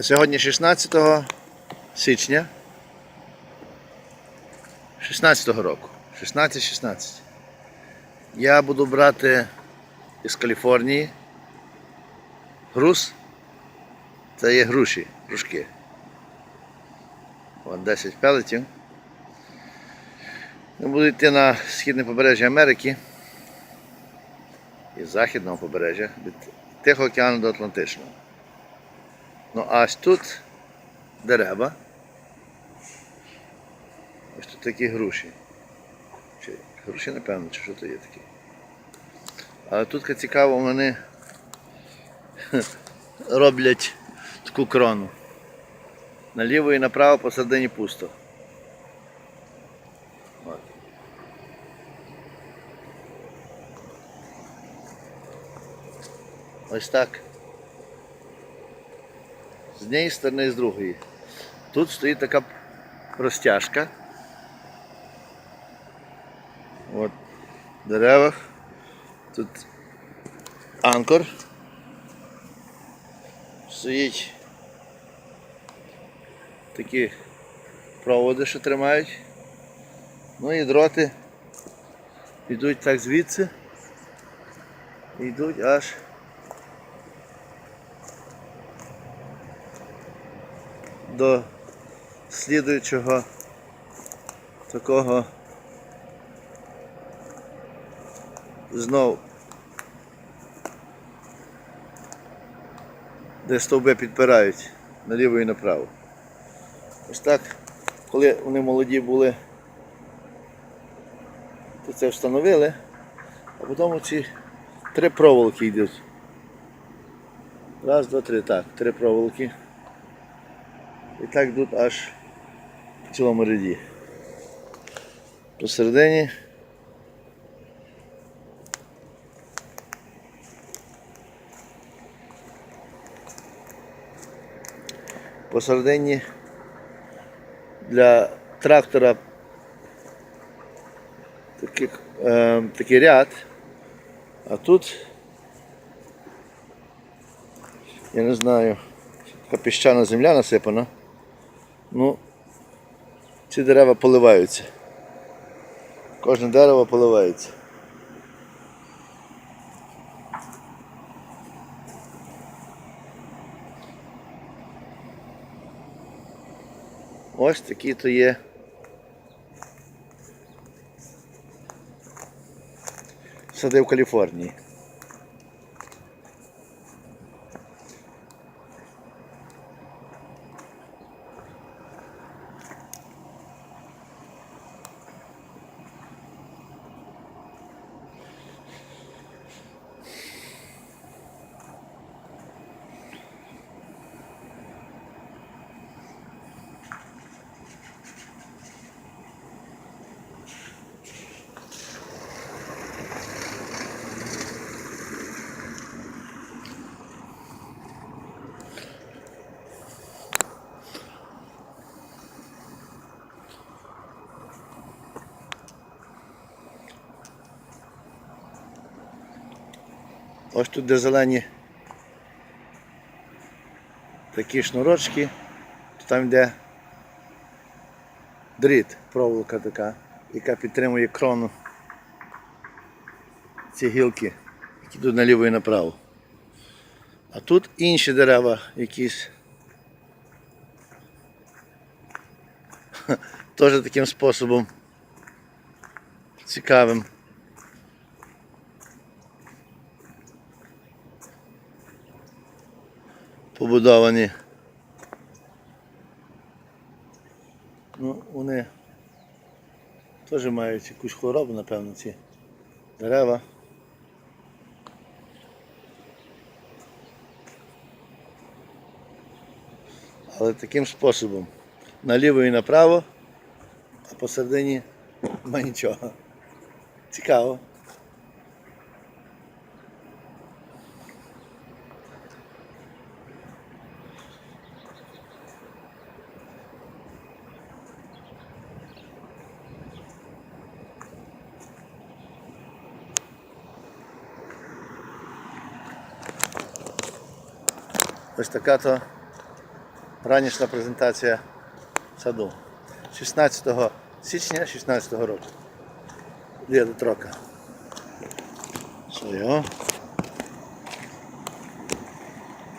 Сьогодні 16 січня 16-го року. 16-16. Я буду брати із Каліфорнії груз. Це є груші, грушки. От 10 пелетів. Буду йти на східне побережжя Америки і західного побережжя від Тихого океану до Атлантичного. Ну а тут дерева. Ось тут такі груші. Чи груші, напевно, чи що то є такі. Але тут цікаво, вони роблять таку крону. Наліво і направо посередині пусто. Ось так. З однієї сторони і з другої. Тут стоїть така розтяжка. От в деревах. Тут анкор. Стоїть такі проводи, що тримають. Ну і дроти йдуть так звідси. Йдуть аж до слідуючого такого знов де стовби підпирають наліво і направо. Ось так, коли вони молоді були, то це встановили, а потім ці три проволоки йдуть. Раз, два, три, так, три проволоки. І так йдуть аж в цілому ряді. Посередині посередині для трактора такий, е, такий ряд, а тут я не знаю, така піщана земля насипана. Ну, ці дерева поливаються. Кожне дерево поливається. Ось такі то є. Сади в Каліфорнії. Ось тут де зелені такі шнурочки, то там йде дріт, проволока така, яка підтримує крону ці гілки, які йдуть наліво і направо. А тут інші дерева якісь. Теж таким способом цікавим. Побудовані. Ну, вони теж мають якусь хворобу, напевно, ці дерева. Але таким способом. Наліво і направо, а посередині нема нічого. Цікаво. Ось така то ранішня презентація саду. 16 січня 16 року. Є трока. Його?